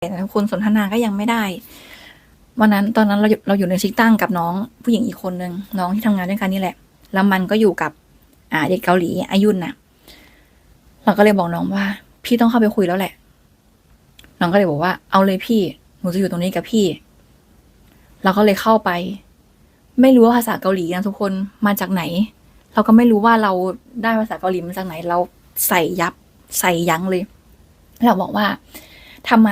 แต่ทุกคนสนทนาก็ยังไม่ได้ วันนั้นตอนนั้นเราอยู่เราอยู่ในชิกตั้งกับน้องผู้หญิงอีกคนนึงน้องที่ทำงานด้วยกันนี่แหละ แล้วมันก็อยู่กับอ่าเด็กเกาหลีอายุนน่ะ เราก็เลยบอกน้องว่า พี่ต้องเข้าไปคุยแล้วแหละ น้องก็เลยบอกว่าเอาเลยพี่หนูจะอยู่ตรงนี้กับพี่ เราก็เลยเข้าไป ไม่รู้ว่าภาษาเกาหลีนะทุกคนมาจากไหน เราก็ไม่รู้ว่าเราได้ภาษาเกาหลีมาจากไหน เราใส่ยับใส่ยั้งเลยเราบอกว่าทำไม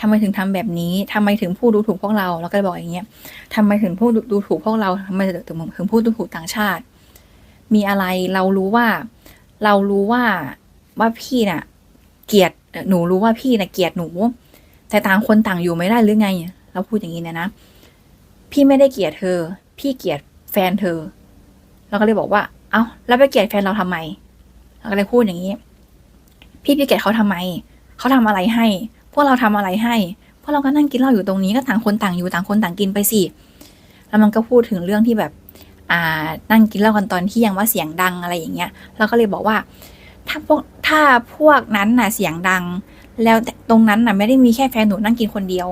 ทำไมถึงทำแบบนี้ทำไมถึงพูดดูถูกพวกเราเราก็เลยบอกอย่างเงี้ยทำไมถึงพูดดูถูกพวกเราทำไมถึงถึงพูดดูถูกต่างชาติ มีอะไรเรารู้ว่า เรารู้ว่าว่าพี่น่ะ เกลียดหนูรู้ว่าพี่น่ะเกลียดหนู แต่ต่างคนต่างอยู่ไม่ได้หรือไง เราพูดอย่างนี้เนี่ยนะพี่ไม่ได้เกลียดเธอ พี่เกลียดแฟนเธอ เราก็เลยบอกว่า เอ้าแล้วไปเกลียดแฟนเราทำไมเราก็เลยพูดอย่างนี้ พี่ไปเกลียดเขาทำไม เขาทำอะไรให้ พวกเราทำอะไรให้ พวกเราก็นั่งกินเหล้าอยู่ตรงนี้ก็ต่างคนต่างอยู่ต่างคนต่างกินไปสิ แล้วมันก็พูดถึงเรื่องที่แบบอ่านั่งกินเหล้ากันตอนเที่ยงว่าเสียงดังอะไรอย่างเงี้ย เราก็เลยบอกว่า ถ้าพวกถ้าพวกนั้นน่ะเสียงดัง แล้วตรงนั้นน่ะไม่ได้มีแค่แฟนหนูนั่งกินคนเดียว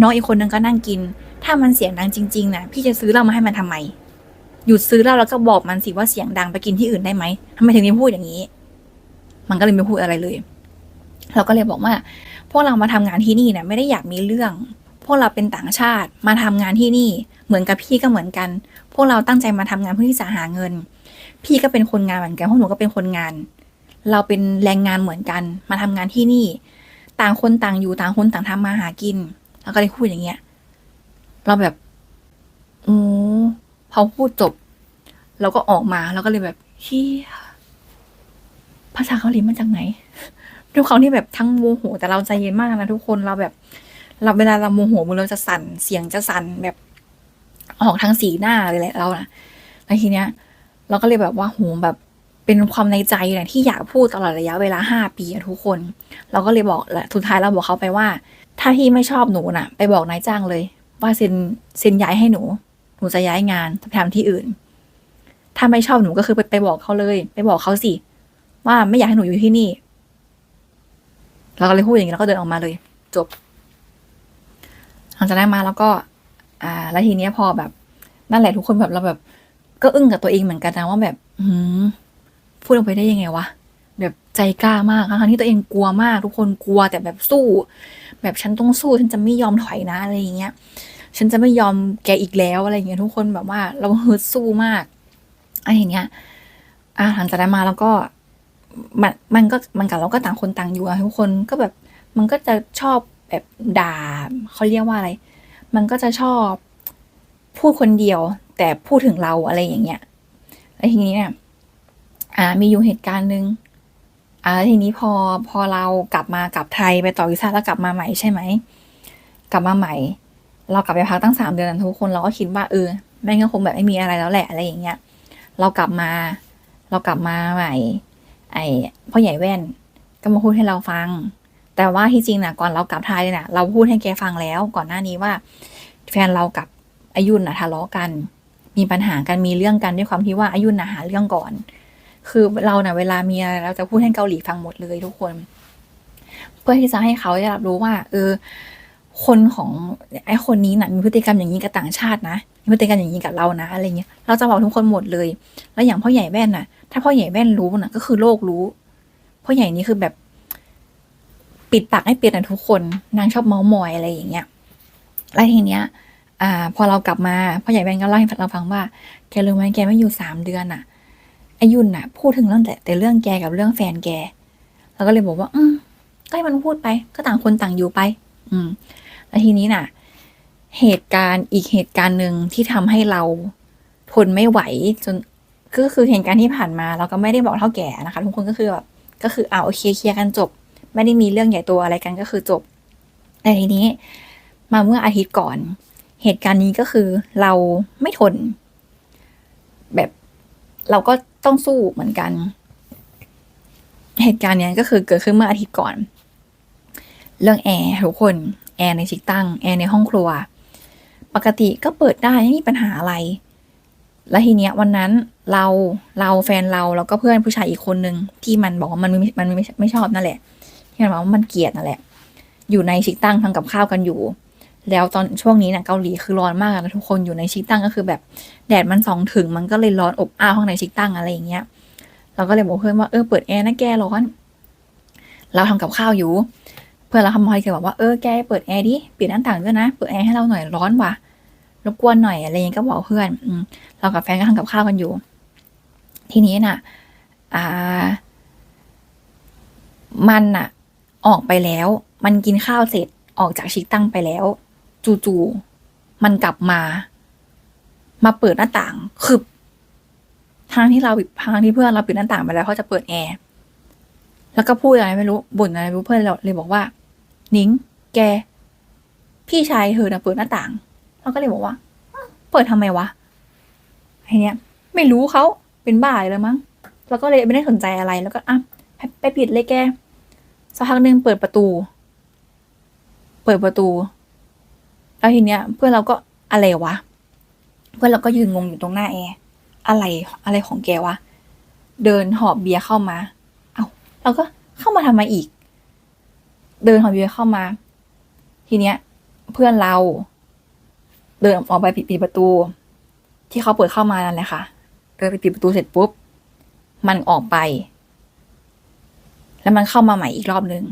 น้องอีกคนนึงก็นั่งกิน ถ้ามันเสียงดังจริงๆน่ะพี่จะซื้อเหล้ามาให้มันทำไมหยุดซื้อเหล้าแล้วก็บอกมันสิว่าเสียงดังไปกินที่อื่นได้ไหมทำไมถึงไม่พูดอย่างนี้ มันก็เลยไม่พูดอะไรเลย เราก็เลยบอกว่า พวกเรามาทำงานที่นี่เนี่ยไม่ได้อยากมีเรื่อง พวกเราเป็นต่างชาติมาทำงานที่นี่เหมือนกับพี่ก็เหมือนกัน พวกเราตั้งใจมาทำงานเพื่อที่จะหาเงิน พี่ก็เป็นคนงานเหมือนกันพวกหนูก็เป็นคนงาน เราเป็นแรงงานเหมือนกัน มาทำงานที่นี่ ต่างคนต่างอยู่ต่างคนต่างทำมาหากิน แล้วก็เลยพูดอย่างเงี้ย เราแบบโอ้พอพูดจบ เราก็ออกมาเราก็เลยแบบเฮียภาษาเกาหลีมาจากไหน ด้วยความที่แบบทั้งโมโห แต่เราใจเย็นมากนะทุกคนเราแบบเราเวลาเราโมโหมือเราจะสั่นเสียงจะสั่นแบบ ออกทางสีหน้าเลยแหละเรานะแล้วทีเนี้ย เราก็เลยแบบว่าโหแบบเป็นความในใจเนี่ยที่อยากพูดตลอดระยะเวลาห้าปีอะทุกคน เราก็เลยบอกแหละสุดท้ายเราบอกเขาไปว่า ถ้าพี่ไม่ชอบหนูน่ะ ไปบอกนายจ้างเลย ว่าเซ็นเซ็นย้ายให้หนู หนูจะย้ายงานไปทำที่อื่น ถ้าไม่ชอบหนูก็คือไปไปบอกเขาเลย ไปบอกเขาสิว่าไม่อยากให้หนูอยู่ที่นี่ เราก็เลยพูดอย่างนี้แล้วก็เดินออกมาเลย จบ หลังจากนั้นมาแล้วก็ อ่า แล้วทีเนี้ยพอแบบ นั่นแหละทุกคนแบบเราแบบ ก็อึ้งกับตัวเองเหมือนกันนะว่าแบบ อืมพูดลงไปได้ยังไงวะแบบใจกล้ามากทั้งที่ตัวเองกลัวมาก ทุกคนกลัวแต่แบบสู้ แบบฉันต้องสู้ ฉันจะไม่ยอมถอยนะอะไรอย่างเงี้ย ฉันจะไม่ยอมแกอีกแล้วอะไรอย่างเงี้ยทุกคนแบบว่า เราฮึดสู้มากอะไรอย่างเงี้ย อ่าหลังจากนั้นมาแล้วก็ มันมันก็มันกับเราก็ต่างคนต่างอยู่อะทุกคนก็แบบมันก็จะชอบแบบด่าเขาเรียกว่าอะไร มันก็จะชอบพูดคนเดียว แต่พูดถึงเราอะไรอย่างเงี้ยแล้วทีนี้เนี่ยอ่า มีอยู่เหตุการณ์หนึ่งอ่าแล้วทีนี้พอพอเรากลับมากลับไทยไปต่อวีซ่าแล้วกลับมาใหม่ใช่ไหมกลับมาใหม่ เรากลับไปพักตั้งสามเดือนทุกคนเราก็คิดว่าเออแม่งก็คงแบบไม่มีอะไรแล้วแหละอะไรอย่างเงี้ย เรากลับมา เรากลับมาใหม่ ไอ้พ่อใหญ่แว่นก็มาพูดให้เราฟัง แต่ว่าที่จริงนะก่อนเรากลับไทยเนี่ยเราพูดให้แกฟังแล้วก่อนหน้านี้ว่า แฟนเรากับอายุนนะทะเลาะกัน มีปัญหากันมีเรื่องกันด้วยความที่ว่าอายุนนะหาเรื่องก่อน คือเราเนะ่ะเวลามีอะไรเราจะพูดให้เกาหลีฟังหมดเลยทุกคน เพื่อที่จะให้เขาได้รับรู้ว่า เออ คนของไอ้คนนี้นะ่ะมีพฤติกรรมอย่างนี้กับต่างชาตินะมีพฤติกรรมอย่างนี้กับเรานะอะไรเงี้ยเราจะบอกทุกคนหมดเลย แล้วอย่างพ่อใหญ่แว่นน่ะ ถ้าพ่อใหญ่แว่นรู้น่ะ ก็คือโลกรู้พ่อใหญ่นี่คือแบบ ปิดปากให้เป็นนะทุกคนนางชอบเมาส์มอยอะไรอย่างเงี้ยแล้วทีเนี้ย อ่า พอเรากลับมาพ่อใหญ่แว่นก็เล่าให้เราฟังว่า แกรู้ไหมแกไม่อยู่สามเดือนน่ะไอยุนน่ะ พูดถึงเรื่องแต่แต่เรื่องแกกับเรื่องแฟนแกเราก็เลยบอกว่า อืมก็ให้มันพูดไป ก็ต่างคนต่างอยู่ไป อืม แล้วทีนี้น่ะ เหตุการณ์อีกเหตุการณ์หนึ่งที่ทำให้เราทนไม่ไหวจนก็คือเหตุการณ์ที่ผ่านมา เราก็ไม่ได้บอกเท่าแก่นะคะ ทุกคนก็คือแบบก็คือเอาโอเคเคลียร์กันจบ ไม่ได้มีเรื่องใหญ่ตัวอะไรกันก็คือจบแต่ทีนี้ มาเมื่ออาทิตย์ก่อน เหตุการณ์นี้ก็คือเราไม่ทน แบบเราก็ต้องสู้เหมือนกัน เหตุการณ์เนี้ยก็คือเกิดขึ้นเมื่ออาทิตย์ก่อน เรื่องแอร์ทุกคน แอร์ในชิกตั้ง แอร์ในห้องครัว ปกติก็เปิดได้ไม่มีปัญหาอะไร แล้วทีเนี้ยวันนั้นเราเราแฟนเราแล้วก็เพื่อนผู้ชายอีกคนนึงที่มันบอกว่ามันไม่มันไม่ไม่ชอบนั่นแหละที่มันบอกว่ามันเกลียดนั่นแหละ อยู่ในชิกตั้งทำกับข้าวกันอยู่ แล้วตอนช่วงนี้เนี่ยเกาหลีคือร้อนมากนะทุกคนอยู่ในชิกตั้งก็คือแบบแดดมันส่องถึงมันก็เลยร้อนอบอ้าวข้างในชิกตั้งอะไรอย่างเงี้ยเราก็เลยบอกเพื่อนว่าเออเปิดแอร์นะแกร้อนเราทำกับข้าวอยู่ เพื่อนเราทำมาให้แกบอกว่าเออแกเปิดแอร์ดิปิดหน้าต่างด้วยนะ เปิดแอร์ให้เราหน่อยร้อนว่ะรบกวนหน่อยอะไรอย่างเงี้ยก็บอกเพื่อนอืมเรากับแฟนก็ทำกับข้าวกันอยู่ ทีนี้น่ะ อ่า มันน่ะ ออกไปแล้ว มันกินข้าวเสร็จออกจากชิกตั้งไปแล้ว จู่ๆมันกลับมา มาเปิดหน้าต่างคือทางที่เราปิดทางที่เพื่อนเราปิดหน้าต่างไปแล้วเขาจะเปิดแอร์แล้วก็พูดอะไรไม่รู้บ่นอะไรไม่รู้เพื่อนเราเลยบอกว่า นิ้งแก พี่ชายเธอนะเปิดหน้าต่าง เราก็เลยบอกว่า เปิดทำไมวะไอเนี้ย ไม่รู้เขาเป็นบ้าเลยมั้ง แล้วก็เลยไม่ได้สนใจอะไร แล้วก็อะไปไปปิดเลยแก สักพักหนึ่งเปิดประตู เปิดประตู แล้วทีเนี้ย เพื่อนเราก็อะไรวะ เพื่อนเราก็ยืนงงอยู่ตรงหน้าแอร์ อะไร อะไรของแกวะ เดินหอบเบียร์เข้ามา เอาเราก็เข้ามาทำไมอีก เดินหอบเบียร์เข้ามา ทีเนี้ย เพื่อนเรา เดินออกไปปิดปิดประตู ที่เขาเปิดเข้ามานั่นแหละค่ะเดินไปปิดประตูเสร็จปุ๊บ มันออกไป แล้วมันเข้ามาใหม่อีกรอบนึง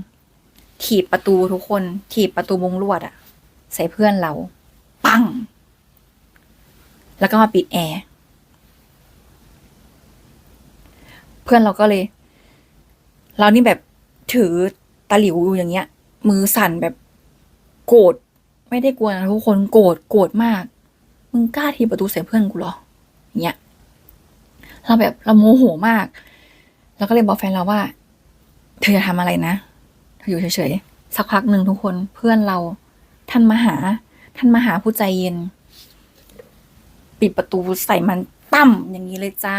ถีบประตูทุกคน ถีบประตูวงลวดอะใส่เพื่อนเรา ปัง แล้วก็มาปิดแอร์เพื่อนเราก็เลย เรานี่แบบถือ ตะหลิวอยู่อย่างเงี้ย มือสั่นแบบโกรธไม่ได้กลัวนะทุกคนโกรธโกรธมาก มึงกล้าทีประตูใส่เพื่อนกูเหรออย่างเงี้ยเราแบบเราโมโหมากแล้วก็เลยบอกแฟนเราว่า เธออย่าทำอะไรนะเธออยู่เฉยๆสักพักหนึ่งทุกคนเพื่อนเรา ท่านมาหา ท่านมาหาผู้ใจเย็น ปิดประตูใส่มันตั้มอย่างนี้เลยจ้า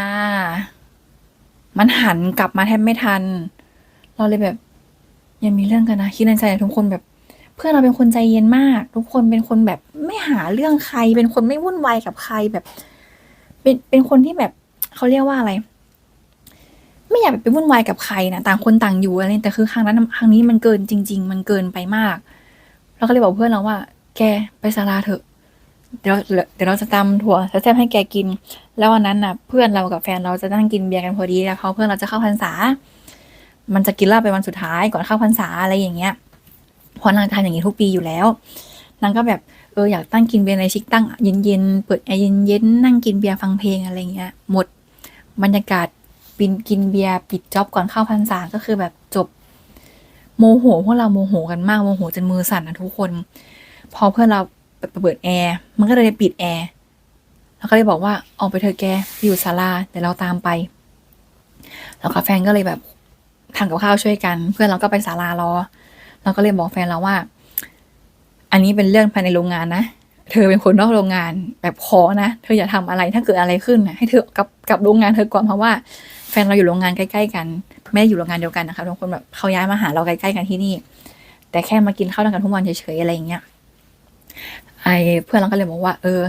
มันหันกลับมาแทบไม่ทัน เราเลยแบบ ยังมีเรื่องกันนะคิดในใจทุกคนแบบเพื่อนเราเป็นคนใจเย็นมาก ทุกคนเป็นคนแบบไม่หาเรื่องใคร เป็นคนไม่วุ่นวายกับใครแบบ เป็นเป็นคนที่แบบเขาเรียกว่าอะไร ไม่อยากไปวุ่นวายกับใครนะต่างคนต่างอยู่อะไรแต่คือครั้งนั้นครั้งนี้มันเกินจริง ๆ มันเกินไปมากเราก็เลยบอกเพื่อนเราว่า แกไปศาลาเถอะ เดี๋ยวเดี๋ยวเราจะตำถั่วแซ่บให้แกกิน แล้ววันนั้นน่ะ เพื่อนเรากับแฟนเราจะนั่งกินเบียร์กันพอดีแล้วเขาเพื่อนเราจะเข้าพรรษา มันจะกินเหล้าไปวันสุดท้ายก่อนเข้าพรรษาอะไรอย่างเงี้ยพราะนางทำอย่างนี้ทุกปีอยู่แล้วนางก็แบบเอออยากตั้งกินเบียร์ในชิคตั้งเย็นๆเปิดแอร์เย็นๆนั่งกินเบียร์ฟังเพลงอะไรเงี้ยหมดบรรยากาศปินกินเบียร์ปิดจ็อบก่อนเข้าพรรษาก็คือแบบจบโมโหพวกเราโมโหกันมากโมโหจนมือสั่นนะทุกคน พอเพื่อนเราเปิดแอร์มันก็เลยปิดแอร์แล้วก็เลยบอกว่าออกไปเถอแกอยู่ศาลาเดี๋ยวเราตามไป แล้วกับแฟนก็เลยแบบ ทำกับข้าวช่วยกัน เพื่อนเราก็ไปศาลารอ เราก็เลยบอกแฟนเราว่า อันนี้เป็นเรื่องภายในโรงงานนะ เธอเป็นคนนอกโรงงานแบบขอนะ เธออย่าทำอะไรถ้าเกิดอะไรขึ้นนะให้เธอกลับกลับโรงงานเธอก่อนเพราะว่า แฟนเราอยู่โรงงานใกล้ๆกัน ไม่ได้อยู่โรงงานเดียวกันนะคะทุกคนแบบเขาย้ายมาหาเราใกล้ๆกันที่นี่ แต่แค่มากินข้าวด้วยกันทุกวันเฉยๆอะไรอย่างเงี้ยไอเพื่อนเราก็เลยบอกว่า เออ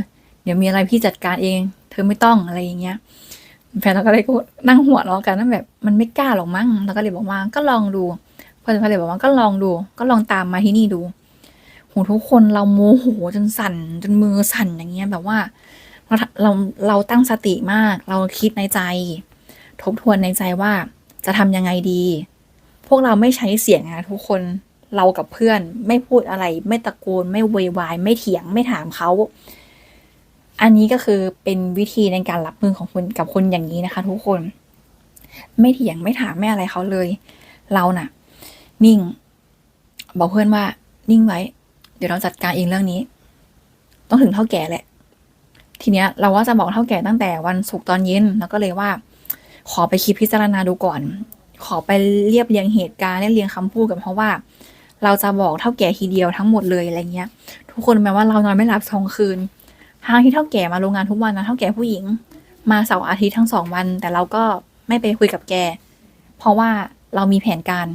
เดี๋ยวมีอะไรพี่จัดการเอง เธอไม่ต้องอะไรอย่างเงี้ย แฟนเราก็เลยก็นั่งหัวเราะกันนั่นแบบมันไม่กล้าหรอกมั้งเราก็เลยบอกว่าก็ลองดูเพื่อนก็เลยบอกว่าก็ลองดู ก็ลองตามมาที่นี่ดูโหทุกคนเราโมโหจนสั่น จนมือสั่นอย่างเงี้ยแบบว่าเราเราเราตั้งสติมาก เราคิดในใจ ทบทวนในใจว่าจะทำยังไงดี พวกเราไม่ใช้เสียงนะทุกคนเรากับเพื่อนไม่พูดอะไร ไม่ตะโกน ไม่เวยวาย ไม่เถียงไม่ถามเขา อันนี้ก็คือเป็นวิธีในการรับมือของคนกับคนอย่างนี้นะคะ ทุกคน ไม่เถียงไม่ถามไม่อะไรเขาเลย เราน่ะ นิ่ง บอกเพื่อนว่า นิ่งไว้ เดี๋ยวเราจัดการเองเรื่องนี้ ต้องถึงเท่าแก่แหละ ทีเนี้ย เราว่าจะบอกเท่าแก่ตั้งแต่วันศุกร์ตอนเย็นแล้วก็เลยว่า ขอไปคิดพิจารณาดูก่อน ขอไปเรียบเรียงเหตุการณ์เรียบเรียงคำพูดกันเพราะว่าเราจะบอกเท่าแก่ทีเดียวทั้งหมดเลยอะไรเงี้ย ทุกคนแม้ว่าเรานอนไม่หลับสองคืน ทางที่เท่าแก่มาโรงงานทุกวันนะเท่าแก่ผู้หญิง มาเสาร์อาทิตย์ทั้งสองวัน แต่เราก็ไม่ไปคุยกับแก เพราะว่าเรามีแผนการ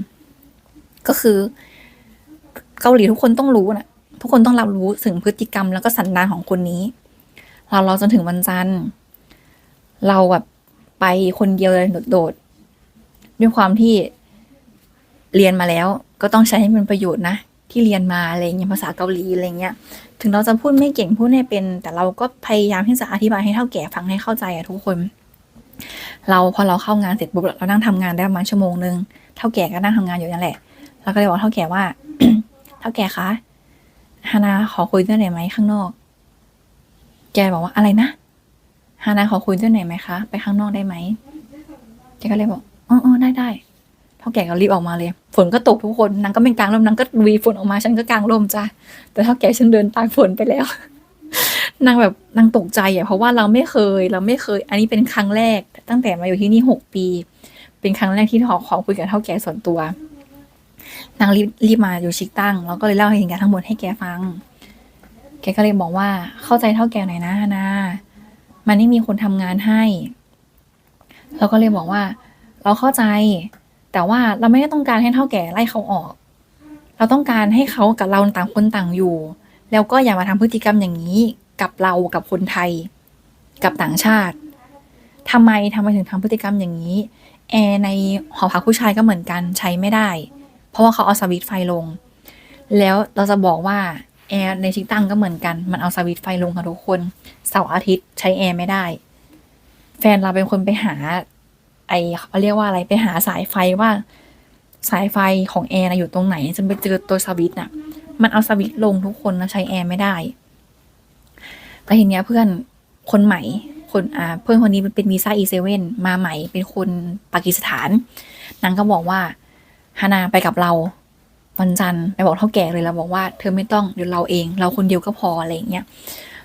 ก็คือ เกาหลีทุกคนต้องรู้นะทุกคนต้องรับรู้ถึงพฤติกรรมแล้วก็สันดานของคนนี้ เราเราจนถึงวันจันทร์ เราแบบไปคนเดียวเลยโดดๆด้วยความที่เรียนมาแล้ว ก็ต้องใช้ให้มันประโยชน์นะ ที่เรียนมาอะไรเงี้ยภาษาเกาหลีอะไรเงี้ย ถึงเราจะพูดไม่เก่งพูดไม่เป็น แต่เราก็พยายามที่จะอธิบายให้เท่าแก่ฟังให้เข้าใจอะทุกคน เราพอเราเข้างานเสร็จปุ๊บเรานั่งทำงานได้ประมาณชั่วโมงนึงเท่าแก่ก็นั่งทำงานอยู่นั่นแหละเราก็เลยบอกเท่าแก่ว่าเท่าแก่คะฮานาขอคุยด้วยหน่อยไหมข้างนอก แกบอกว่าอะไรนะฮานาขอคุยด้วยหน่อยไหมคะ ไปข้างนอกได้ไหมแกก็เลยบอกอ๋ออได้ได้ ท่าแก่ก็รีบออกมาเลย ฝนก็ตกทุกคนนางก็เป็นกลางร่มนางก็วีฝนออกมาฉันก็กลางร่มจ้ะแต่เท่าแก่ฉันเดินตากฝนไปแล้วนางแบบนางตกใจอะเพราะว่าเราไม่เคยเราไม่เคย อันนี้เป็นครั้งแรก ตั้งแต่มาอยู่ที่นี่หกปี เป็นครั้งแรกที่ขอขอคุยกับเท่าแก่ส่วนตัวนางรีบรีบมาอยู่ชิกตั้งแล้วก็เลยเล่าเหตุการณ์ทั้งหมดให้แกฟัง แกก็เลยบอกว่าเข้าใจเท่าแก่หน่อยนะนามันไม่มีคนทำงานให้ เราก็เลยบอกว่า เราเข้าใจ แต่ว่าเราไม่ได้ต้องการให้เท่าแก่ไล่เขาออก เราต้องการให้เขากับเราต่างคนต่างอยู่ แล้วก็อย่ามาทำพฤติกรรมอย่างนี้กับเรากับคนไทย กับต่างชาติทำไมทำไมถึงทำพฤติกรรมอย่างนี้ แอร์ในหอพักผู้ชายก็เหมือนกันใช้ไม่ได้ เพราะว่าเขาเอาสวิตไฟลง แล้วเราจะบอกว่าแอร์ในชิกตั้งก็เหมือนกัน มันเอาสวิตไฟลงค่ะทุกคน เสาร์อาทิตย์ใช้แอร์ไม่ได้ แฟนเราเป็นคนไปหา อเขาเรียกว่าอะไรไปหาสายไฟว่า สายไฟของแอร์นะอยู่ตรงไหนจนไปเจอตัวสวิต์น่ะ มันเอาสวิต์ลงทุกคนแล้วใช้แอร์ไม่ได้ แต่ทีเนี้ยเพื่อนคนใหม่คนอ่าเพื่อนคนนี้เป็นวีซ่าอีเซเว่นมาใหม่เป็นคนปากีสถานนางก็บอกว่าฮานาไปกับเราวันจันทร์ไปบอกเท่าแก่เลยแล้วบอกว่าเธอไม่ต้องเดี๋ยวเราเอง เราคนเดียวก็พออะไรอย่างเงี้ย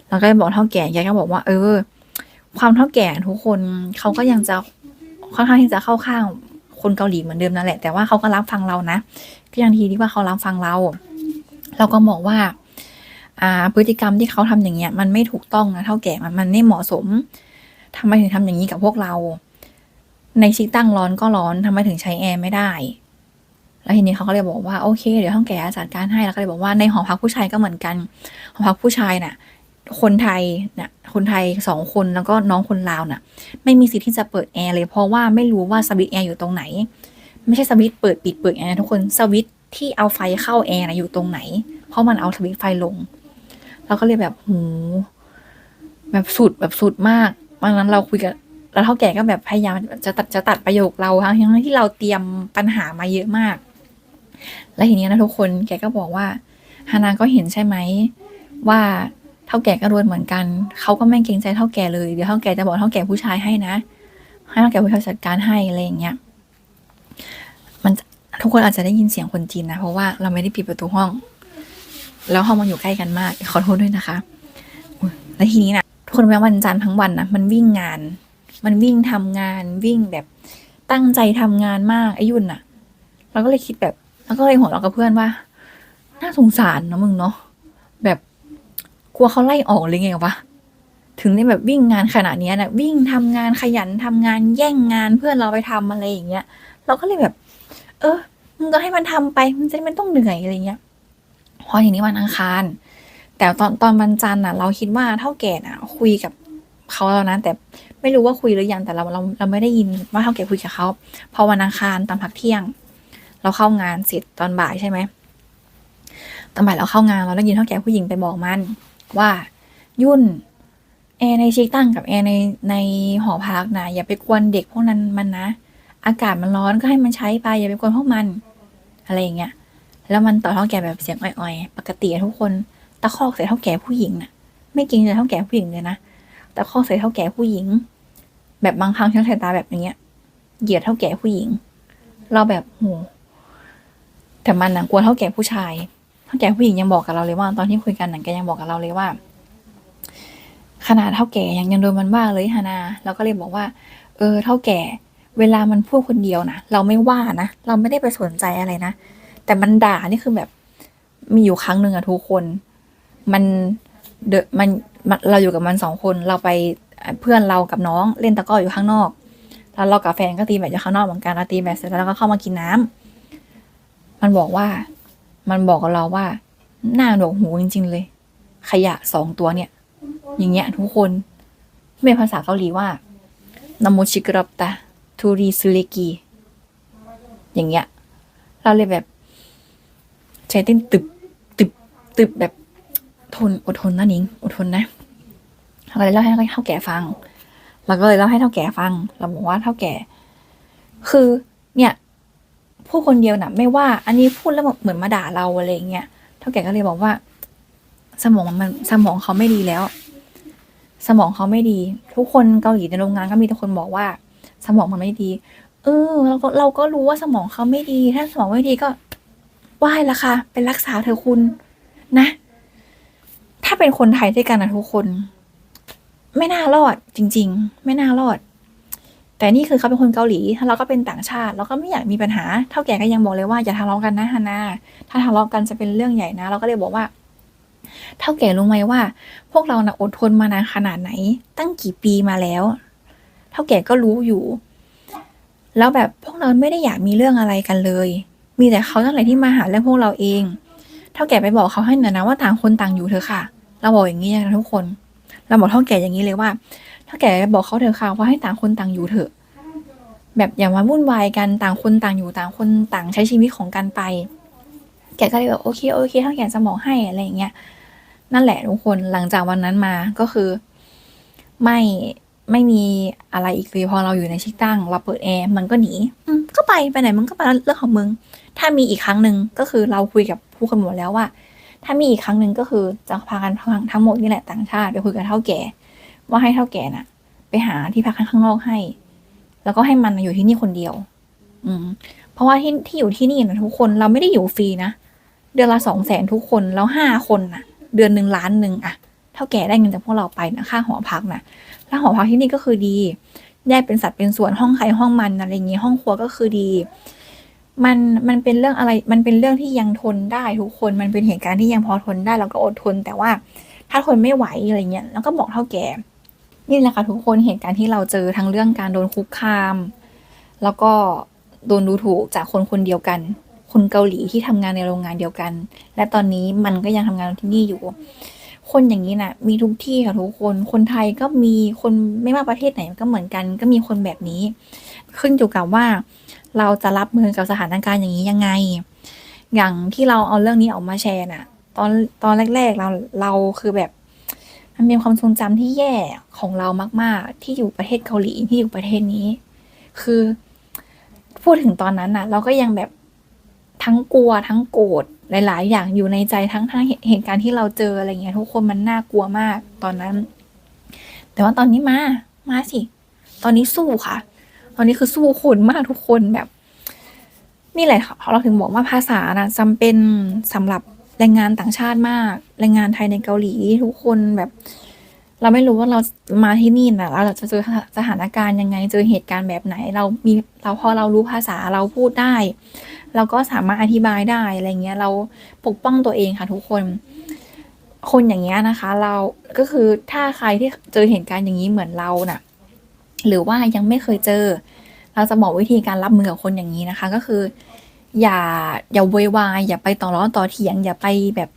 เราก็ไปบอกเท่าแก่แกก็บอกว่า เออ ความเท่าแก่ทุกคนเขาก็ยังจะ ค่อนข้างที่จะเข้าข้างคนเกาหลีเหมือนเดิมนั่นแหละ แต่ว่าเขาก็รับฟังเรานะก็ยังทีที่ว่าเขารับฟังเรา เราก็บอกว่าพฤติกรรมที่เขาทำอย่างเงี้ยมันไม่ถูกต้องนะเท่าแก่มันมันไม่เหมาะสมทำไมถึงทำอย่างนี้กับพวกเรา ในชิกตั้งร้อนก็ร้อนทำไมถึงใช้แอร์ไม่ได้ แล้วทีนี้เขาก็เลยบอกว่าโอเคเดี๋ยวท่องแก่จัดการให้แล้วก็เลยบอกว่าในหอพักผู้ชายก็เหมือนกันหอพักผู้ชายน่ะ คนไทยน่ะคนไทยสองคนแล้วก็น้องคนลาวน่ะ ไม่มีสิทธิ์ที่จะเปิดแอร์เลยเพราะว่าไม่รู้ว่าสวิตช์แอร์อยู่ตรงไหน ไม่ใช่สวิตช์เปิดปิดเปิดแอร์ทุกคนสวิตช์ที่เอาไฟเข้าแอร์นะอยู่ตรงไหน เพราะมันเอาสวิตช์ไฟลงเราก็เลยแบบหูแบบสุดแบบสุดมากวันนั้นเราคุยกับแล้วเท่าแก่ก็แบบพยายามจะตัดจะตัดประโยคเราทั้งที่เราเตรียมปัญหามาเยอะมาก แล้วทีนี้นะทุกคนแกก็บอกว่าฮานาก็เห็นใช่ไหมว่า เท่าแก่ก็รวนเหมือนกัน เขาก็ไม่เกรงใจเท่าแก่เลย เดี๋ยวเท่าแก่จะบอกเท่าแก่ผู้ชายให้นะ ให้เท่าแก่ผู้ชายจัดการให้อะไรอย่างเงี้ย มันทุกคนอาจจะได้ยินเสียงคนจีนนะ เพราะว่าเราไม่ได้ปิดประตูห้อง แล้วห้องมันอยู่ใกล้กันมาก ขอโทษด้วยนะคะ แล้วทีนี้นะทุกคนแม้วันจันทร์ทั้งวันนะมันวิ่งงาน มันวิ่งทำงาน วิ่งแบบตั้งใจทำงานมากไอ้ยุ่นน่ะ เราก็เลยคิดแบบ แล้วก็เลยหัวเราะกับเพื่อนว่า น่าสงสารนะมึงเนาะแบบ กลัวเขาไล่ออกเลยไงวะถึงได้แบบวิ่งงานขนาดนี้นะวิ่งทำงานขยันทำงานแย่งงานเพื่อนเราไปทำอะไรอย่างเงี้ย เราก็เลยแบบ เออมึงก็ให้มันทำไปมันจะไม่ต้องเหนื่อยอะไรเงี้ยพอทีนี้วันอังคาร แต่ตอนตอนวันจันทร์น่ะ เราคิดว่าเท่าแก่น่ะ คุยกับเขาแล้วนะแต่ไม่รู้ว่าคุยหรือยังแต่เราเราเราไม่ได้ยินว่าเท่าแก่คุยกับเขาพอวันอังคารตอนพักเที่ยง เราเข้างานเสร็จตอนบ่ายใช่ไหมตอนบ่ายเราเข้างานเราได้ยินเท่าแก่ผู้หญิงไปบอกมัน ว่ายุ่นแอร์ในชิกตั้งกับแอร์ในในหอพักนะอย่าไปกวนเด็กพวกนั้นมันนะ อากาศมันร้อนก็ให้มันใช้ไป อย่าไปกวนพวกมัน อะไรอย่างเงี้ยแล้วมันต่อเท่าแก่แบบเสียงอ่อยๆ ปกติทุกคนตะคอกใส่เท่าแก่ผู้หญิงน่ะ ไม่กรงใจเท่าแก่ผู้หญิงเลยนะตะคอกใส่เท่าแก่ผู้หญิง แบบบางครั้งฉันสายตาแบบอย่างเงี้ยเหยียดเท่าแก่ผู้หญิง เราแบบโหแต่มันนะกลัวเท่าแก่ผู้ชาย เท่าแก่ผู้หญิงยังบอกกับเราเลยว่า ตอนที่คุยกันหนันแกยังบอกกับเราเลยว่า ขนาดเท่าแก่ยังยังโดนมันว่าเลยฮานาเราก็เลยบอกว่า เออ เท่าแก่ เวลามันพูดคนเดียวนะเราไม่ว่านะเราไม่ได้ไปสนใจอะไรนะแต่มันด่านี่คือแบบมีอยู่ครั้งหนึ่งอะทุกคน มันเดอมันมนเราอยู่กับมันสองคนเราไปเพื่อนเรากับน้องเล่นตะก้ออยู่ข้างนอกแล้วเรากับแฟนก็ตีแบดอยู่ข้างนอกเหมือนกันเราตีแบดเสร็จแล้วเราก็เข้ามากินน้ำมันบอกว่า มันบอกกับเราว่า หน้าหนวกหูจริง ๆ เลย ขยะสองตัวเนี่ย อย่างเงี้ยทุกคนเป็นภาษาเกาหลีว่านามชิกรับตาทูริซุเลกีอย่างเงี้ย เราเลยแบบใจเต้นตึบตึบตึบแบบทนอดทนนะนิงอดทนนะเราก็เลยเล่าให้เท่าแก่ฟังเราก็เลยเล่าให้เท่าแก่ฟัง เราบอกว่าเท่าแก่ คือเนี่ย พูดคนเดียวน่ะ ไม่ว่า อันนี้พูดแล้วเหมือนมาด่าเราอะไรเงี้ยเท่าแก่ก็เลยบอกว่า สมองมันสมองเขาไม่ดีแล้ว สมองเขาไม่ดี ทุกคนเกาหลีในโรงงานก็มีแต่คนบอกว่า สมองมันไม่ดี เออเราก็เราก็รู้ว่าสมองเขาไม่ดี ถ้าสมองไม่ดีก็ไหว้ละค่ะไปรักษาเธอคุณนะ ถ้าเป็นคนไทยด้วยกันนะทุกคน ไม่น่ารอดจริง ๆ ไม่น่ารอด แต่นี่คือเขาเป็นคนเกาหลี ถ้าเราก็เป็นต่างชาติ เราก็ไม่อยากมีปัญหา เท่าแก่ก็ยังบอกเลยว่าอย่าทะเลาะกันนะฮานาถ้าทะเลาะกันจะเป็นเรื่องใหญ่นะ เราก็เลยบอกว่า เท่าแก่รู้ไหมว่า พวกเรานะอดทนมานานขนาดไหน ตั้งกี่ปีมาแล้ว เท่าแก่ก็รู้อยู่ แล้วแบบพวกเราไม่ได้อยากมีเรื่องอะไรกันเลย มีแต่เขาตั้งแต่ที่มาหาเรื่องพวกเราเอง เท่าแก่ไปบอกเขาให้หน่อยนะว่าต่างคนต่างอยู่เถอะค่ะ เราบอกอย่างนี้นะทุกคน เราบอกเท่าแก่อย่างนี้เลยว่า เท่าแกบอกเขาเถอะค่ะว่าให้ต่างคนต่างอยู่เถอะ แบบอย่ามาวุ่นวายกันต่างคนต่างอยู่ต่างคนต่างใช้ชีวิตของกันไป แกก็เลยแบบโอเคโอเคเท่าแกจะบอกให้อะไรอย่างเงี้ยนั่นแหละทุกคนหลังจากวันนั้นมาก็คือ ไม่ไม่มีอะไรอีกเลยพอเราอยู่ในชิกตั้ง เราเปิดแอร์มันก็หนีก็ไปไปไหนมึงก็ไปเรื่องของมึง ถ้ามีอีกครั้งหนึ่งก็คือเราคุยกับผู้คนหมดแล้วว่า ถ้ามีอีกครั้งหนึ่งก็คือจะพากันทั้งหมดนี่แหละต่างชาติไปคุยกับเท่าแก่ ว่าให้เท่าแก่น่ะ ไปหาที่พักข้างนอกให้ แล้วก็ให้มันอยู่ที่นี่คนเดียว อืม เพราะว่าที่ที่อยู่ที่นี่นะทุกคนเราไม่ได้อยู่ฟรีนะเดือนละสองแสนทุกคนแล้วห้าคนน่ะ เดือนหนึ่งล้านหนึ่งอะเท่าแก่ได้เงินจากพวกเราไปนะค่าหอพักนะแล้วหอพักที่นี่ก็คือดีแยกเป็นสัดเป็นส่วนห้องใครห้องมันอะไรอย่างงี้ห้องครัวก็คือดี มันมันเป็นเรื่องอะไร มันเป็นเรื่องที่ยังทนได้ทุกคนมันเป็นเหตุการณ์ที่ยังพอทนได้เราก็อดทน แต่ว่าถ้าทนไม่ไหวอะไรเงี้ยแล้วก็บอกเท่าแก่ นี่แหละค่ะทุกคนเหตุการณ์ที่เราเจอทั้งเรื่องการโดนคุกคาม แล้วก็โดนดูถูกจากคนคนเดียวกัน คนเกาหลีที่ทำงานในโรงงานเดียวกัน และตอนนี้มันก็ยังทำงานที่นี่อยู่ คนอย่างนี้นะ่ะ มีทุกที่ค่ะทุกคน คนไทยก็มีคนไม่ว่าประเทศไหนก็เหมือนกัน ก็มีคนแบบนี้ ขึ้นอยู่กับว่า เราจะรับมือกับสถานการณ์อย่างนี้ยังไง อย่างที่เราเอาเรื่องนี้ออกมาแชร์น่ะ ตอนตอนแรก ๆ เราเราคือแบบ มันเป็นความทรงจำที่แย่ของเรามาก ๆ ที่อยู่ประเทศเกาหลีที่อยู่ประเทศนี้ คือพูดถึงตอนนั้นน่ะ เราก็ยังแบบทั้งกลัวทั้งโกรธหลาย ๆ อย่างอยู่ในใจทั้งทั้งเหตุการณ์ที่เราเจออะไรเงี้ย ทุกคนมันน่ากลัวมากตอนนั้น แต่ว่าตอนนี้มา มาสิ ตอนนี้สู้ค่ะ ตอนนี้คือสู้คนมากทุกคนแบบ นี่แหละค่ะเราถึงบอกว่าภาษานะจำเป็นสำหรับ แรงงานต่างชาติมาก แรงงานไทยในเกาหลีทุกคนแบบ เราไม่รู้ว่าเรามาที่นี่นะเราจะเจอสถานการณ์ยังไง เจอเหตุการณ์แบบไหน เรามีเราพอเรารู้ภาษาเราพูดได้ เราก็สามารถอธิบายได้อะไรเงี้ย เราปกป้องตัวเองค่ะทุกคน คนอย่างเงี้ยนะคะ เราก็คือถ้าใครที่เจอเหตุการณ์อย่างนี้เหมือนเราน่ะ หรือว่ายังไม่เคยเจอ เราจะบอกวิธีการรับมือกับคนอย่างนี้นะคะ ก็คือ อย่า อย่าเวยวายอย่าไปต่อร้อนต่อเถียง อย่าไปแบบ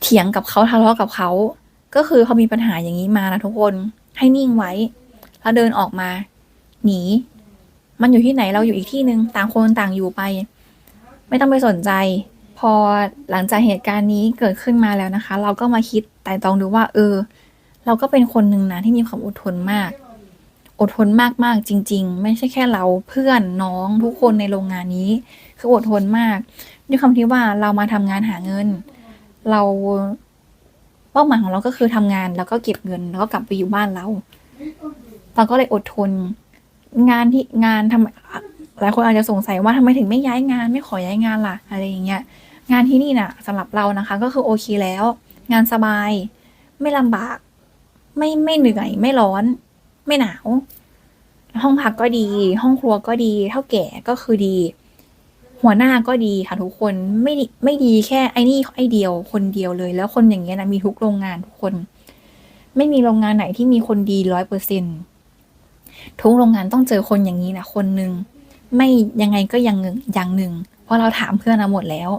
เถียงกับเขาทะเลาะกับเขา ก็คือเขามีปัญหาอย่างนี้มานะทุกคนให้นิ่งไว้ แล้วเดินออกมา หนี มันอยู่ที่ไหนเราอยู่อีกที่หนึ่งต่างคนต่างอยู่ไป ไม่ต้องไปสนใจ พอหลังจากเหตุการณ์นี้เกิดขึ้นมาแล้วนะคะ เราก็มาคิดแต่ตองดูว่า เออ เราก็เป็นคนหนึ่งนะที่มีความอดทนมาก อดทนมากๆจริง ๆ ไม่ใช่แค่เราเพื่อนน้องทุกคนในโรงงานนี้ คืออดทนมาก ด้วยคำที่ว่าเรามาทำงานหาเงิน เราเป้าหมายของเราก็คือทำงานแล้วก็เก็บเงิน แล้วก็กลับไปอยู่บ้านเราเราก็เลยอดทน งานที่งานทำหลายคนอาจจะสงสัยว่าทำไมถึงไม่ย้ายงาน ไม่ขอย้ายงานล่ะอะไรอย่างเงี้ยงานที่นี่น่ะสำหรับเรานะคะ ก็คือโอเคแล้ว งานสบาย ไม่ลำบาก ไม่ไม่เหนื่อยไม่ร้อน ไม่หนาว ห้องพักก็ดี ห้องครัวก็ดีเท่าแก่ก็คือดี หัวหน้าก็ดีค่ะทุกคนไม่ไม่ดีแค่ไอ้นี่ไอ้เดียวคนเดียวเลย แล้วคนอย่างเงี้ยนะมีทุกโรงงานทุกคน ไม่มีโรงงานไหนที่มีคนดีร้อยเปอร์เซ็นทุกโรงงานต้องเจอคนอย่างนี้นะคนหนึ่งไม่ยังไงก็ยังอย่างหนึ่งเพราะเราถามเพื่อนมาหมดแล้ว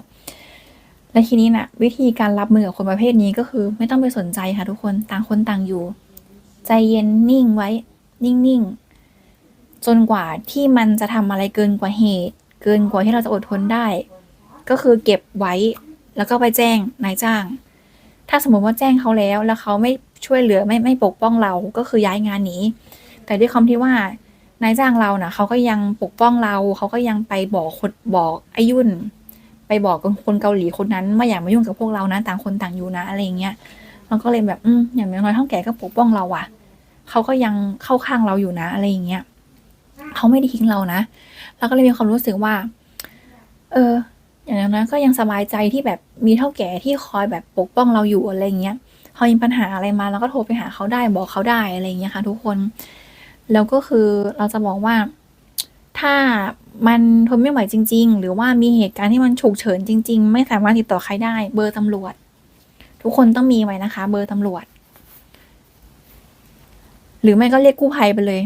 และทีนี้นะวิธีการรับมือกับคนประเภทนี้ก็คือ ไม่ต้องไปสนใจค่ะทุกคนต่างคนต่างอยู่ ใจเย็นนิ่งไว้ นิ่งๆ จนกว่าที่มันจะทำอะไรเกินกว่าเหตุ เกินกว่าที่เราจะอดทนได้ ก็คือเก็บไว้แล้วก็ไปแจ้งนายจ้าง ถ้าสมมติว่าแจ้งเขาแล้ว แล้วเขาไม่ช่วยเหลือไม่ไม่ปกป้องเราก็คือย้ายงานหนีแต่ด้วยความที่ว่านายจ้างเรานะ่ะเขาก็ยังปกป้องเราเขาก็ยังไปบอกคนบอกไอายุ่น ไปบอกคนเกาหลีคนนั้นไม่อยากมายุ่งกับพวกเรานะต่างคนต่างอยู่นะอะไรอย่างเงี้ย เราก็เลยแบบอืมอย่างน้อยเท่าแก่ก็ปกป้องเราอะเขาก็ยังเข้าข้างเราอยู่นะ อะไรอย่างเงี้ยเขาไม่ได้ทิ้งเรานะเราก็เลยมีความรู้สึกว่า เออ อย่างนั้นก็ยังสบายใจที่แบบมีเท่าแก่ที่คอยแบบปกป้องเราอยู่อะไรเงี้ยพอมีปัญหาอะไรมาเราก็โทรไปหาเขาได้บอกเขาได้อะไรเงี้ยค่ะ ทุกคน แล้วก็คือเราจะบอกว่า ถ้ามันทนไม่ไหวจริง ๆ หรือว่ามีเหตุการณ์ที่มันฉุกเฉินจริง ๆ ไม่สามารถติดต่อใครได้ เบอร์ตำรวจ ทุกคนต้องมีไว้นะคะ เบอร์ตำรวจ หรือไม่ก็เรียกกู้ภัยไปเลย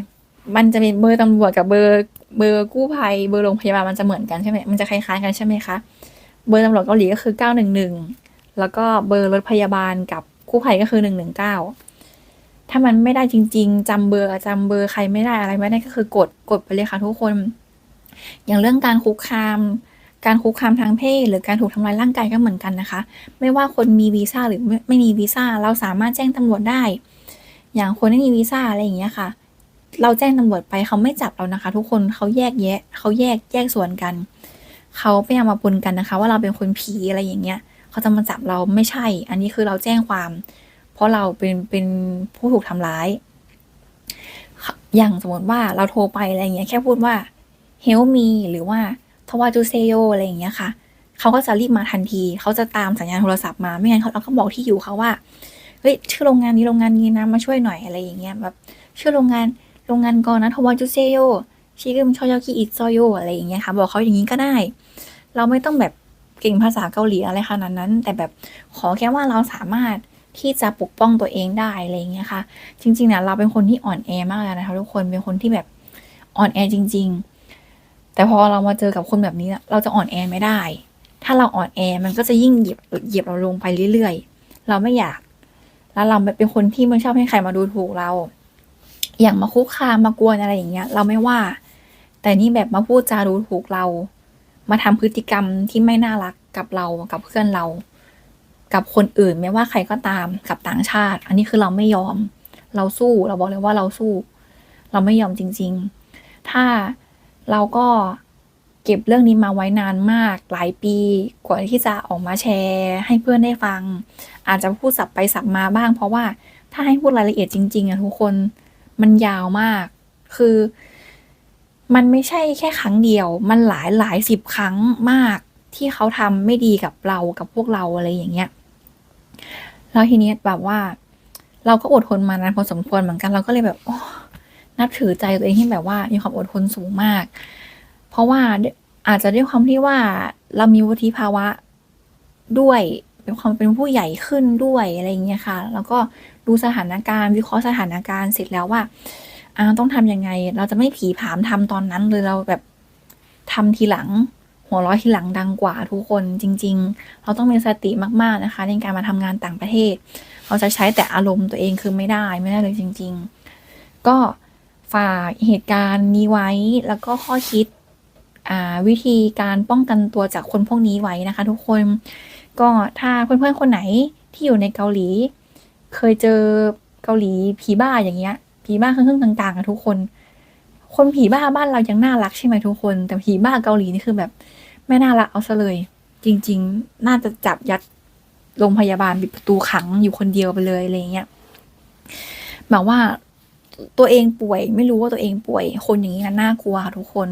มันจะเป็นเบอร์ตำรวจกับเบอร์เบอร์กู้ภัยเบอร์โรงพยาบาลมันจะเหมือนกันใช่ไหมมันจะคล้ายๆกันใช่ไหมคะเบอร์ตำรวจเกาหลีก็คือเก้าหนึ่งหนึ่งแล้วก็เบอร์รถพยาบาลกับกู้ภัยก็คือหนึ่งหนึ่งเก้าถ้ามันไม่ได้จริง ๆจำเบอร์จำเบอร์ใครไม่ได้อะไรไม่ได้ก็คือกดกดไปเลยค่ะทุกคน อย่างเรื่องการคุกคาม การคุกคามทางเพศหรือการถูกทำลายร่างกายก็เหมือนกันนะคะ ไม่ว่าคนมีวีซ่าหรือไม่ไม่มีวีซ่าเราสามารถแจ้งตำรวจได้ อย่างคนที่มีวีซ่าอะไรอย่างเงี้ยค่ะ เราแจ้งตำรวจไปเขาไม่จับเรานะคะ ทุกคนเขาแยกแยะเขาแยกแยกส่วนกันเขาไม่เอามาปนกันนะคะ ว่าเราเป็นคนผีอะไรอย่างเงี้ยเขาจะมาจับเราไม่ใช่ อันนี้คือเราแจ้งความ เพราะเราเป็นเป็นผู้ถูกทำร้าย อย่างสมมติว่าเราโทรไปอะไรเงี้ยแค่พูดว่า help me หรือว่า ทวาจูเซโยอะไรอย่างเงี้ยค่ะ เขาก็จะรีบมาทันที เขาจะตามสัญญาณโทรศัพท์มา ไม่งั้นเขาเราก็บอกที่อยู่เขาว่า เฮ้ย ชื่อโรงงานนี้โรงงานนี้นะมาช่วยหน่อยอะไรอย่างเงี้ย แบบ ชื่อโรงงาน โรงงานก่อนนะทวาจูเซโย ชิกึมชอยอคิอิซโยอะไรอย่างเงี้ยค่ะ บอกเขาอย่างนี้ก็ได้ เราไม่ต้องแบบเก่งภาษาเกาหลีอะไรขนาดนั้น แต่แบบขอแค่ว่าเราสามารถที่จะปกป้องตัวเองได้อะไรอย่างเงี้ยค่ะ จริงๆเนี่ยเราเป็นคนที่อ่อนแอมากเลยนะคะทุกคน เป็นคนที่แบบอ่อนแอจริง ๆ แต่พอเรามาเจอกับคนแบบนี้เราจะอ่อนแอไม่ได้ ถ้าเราอ่อนแอมันก็จะยิ่งเหยียบเหยียบเราลงไปเรื่อยๆ เราไม่อยาก แล้วเราเป็นคนที่ไม่ชอบให้ใครมาดูถูกเรา อย่างมาคุกคามมากวนอะไรอย่างเงี้ย เราไม่ว่า แต่นี่แบบมาพูดจาดูถูกเรา มาทำพฤติกรรมที่ไม่น่ารักกับเรากับเพื่อนเรา กับคนอื่นไม่ว่าใครก็ตามกับต่างชาติ อันนี้คือเราไม่ยอม เราสู้เราบอกเลยว่าเราสู้ เราไม่ยอมจริง ๆ ถ้า เราก็เก็บเรื่องนี้มาไว้นานมากหลายปี กว่าที่จะออกมาแชร์ให้เพื่อนได้ฟัง อาจจะพูดสับไปสับมาบ้าง เพราะว่าถ้าให้พูดรายละเอียดจริง ๆอะทุกคนมันยาวมาก คือ มันไม่ใช่แค่ครั้งเดียว มันหลายหลายสิบครั้งมากที่เขาทำไม่ดีกับเรากับพวกเราอะไรอย่างเงี้ยแล้วทีนี้แบบว่า เราก็อดทนมานานพอสมควรเหมือนกันเราก็เลยแบบโอ้ นับถือใจตัวเองที่แบบว่ามีความอดทนสูงมาก เพราะว่าอาจจะด้วยความที่ว่าเรามีวุฒิภาวะด้วยเป็นความเป็นผู้ใหญ่ขึ้นด้วยอะไรอย่างเงี้ยค่ะ แล้วก็ดูสถานการณ์วิเคราะห์สถานการณ์เสร็จแล้วว่าอ่าต้องทำยังไง เราจะไม่ผีผามทำตอนนั้นเลยเราแบบทำทีหลัง หัวร้อยทีหลังดังกว่าทุกคนจริง ๆ เราต้องมีสติมาก ๆนะคะ ในการมาทำงานต่างประเทศ เราจะใช้แต่อารมณ์ตัวเองคือไม่ได้ไม่ได้เลยจริง ๆ ก็ ฝากเหตุการณ์นี้ไว้ แล้วก็ข้อคิดวิธีการป้องกันตัวจากคนพวกนี้ไว้นะคะ ทุกคนก็ถ้าเพื่อนๆคนไหนที่อยู่ในเกาหลี เคยเจอเกาหลีผีบ้าอย่างเงี้ย ผีบ้าครึ่งๆกลางๆอะทุกคน คนผีบ้าบ้านเรายังน่ารักใช่ไหมทุกคน แต่ผีบ้าเกาหลีนี่คือแบบ ไม่น่ารักเอาซะเลย จริง ๆ น่าจะจับยัดโรงพยาบาลปิดประตูขังอยู่คนเดียวไปเลยอะไรเงี้ยแบบว่า ตัวเองป่วย ไม่รู้ว่าตัวเองป่วย คนอย่างนี้น่ากลัวค่ะทุกคน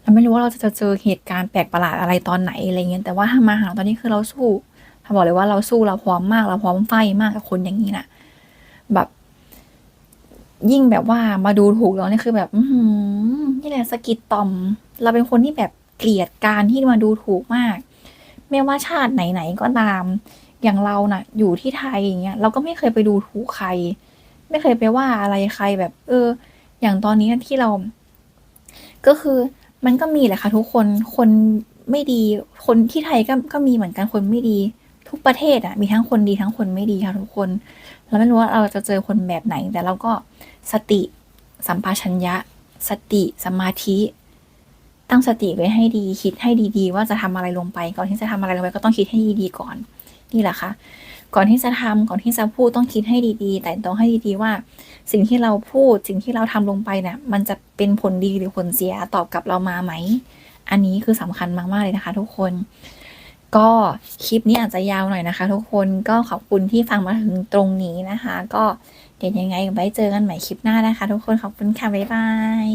เราไม่รู้ว่าเราจะเจอเหตุการณ์แปลกประหลาดอะไรตอนไหนอะไรเงี้ยแต่ว่าถ้ามาหาตอนนี้คือเราสู้เราบอกเลยว่าเราสู้เราพร้อมมากเราพร้อมไฟมากกับคนอย่างนี้นะแบบ ยิ่งแบบว่ามาดูถูกเราเนี่ยคือแบบ อืนี่แหละสกิดต่อม เราเป็นคนที่แบบเกลียดการที่มาดูถูกมาก ไม่ว่าชาติไหนๆก็ตาม อย่างเรานะ่ะ อยู่ที่ไทยอย่างเงี้ยเราก็ไม่เคยไปดูถูกใคร ไม่เคยไปว่าอะไรใครแบบ เออ อย่างตอนนี้ที่เรา ก็คือมันก็มีแหละค่ะทุกคนคนไม่ดี คนที่ไทยก็ก็มีเหมือนกันคนไม่ดี ทุกประเทศอะมีทั้งคนดีทั้งคนไม่ดีค่ะทุกคนเราไม่รู้ว่าเราจะเจอคนแบบไหน แต่เราก็สติสัมปชัญญะ สติสมาธิ ตั้งสติไว้ให้ดีคิดให้ดีๆ ว่าจะทำอะไรลงไปก่อนที่จะทำอะไรลงไปก็ต้องคิดให้ดีๆก่อน นี่แหละค่ะ ก่อนที่จะทำก่อนที่จะพูดต้องคิดให้ดีๆ แต่ต้องให้ดีๆว่า สิ่งที่เราพูดสิ่งที่เราทำลงไปเนี่ยมันจะเป็นผลดีหรือผลเสียตอบกลับเรามาไหม อันนี้คือสำคัญมากๆเลยนะคะ ทุกคน ก็คลิปนี้อาจจะยาวหน่อยนะคะ ทุกคนก็ขอบคุณที่ฟังมาถึงตรงนี้นะคะ ก็เดี๋ยวยังไงไว้เจอกันใหม่คลิปหน้านะคะ ทุกคนขอบคุณค่ะบ๊ายบาย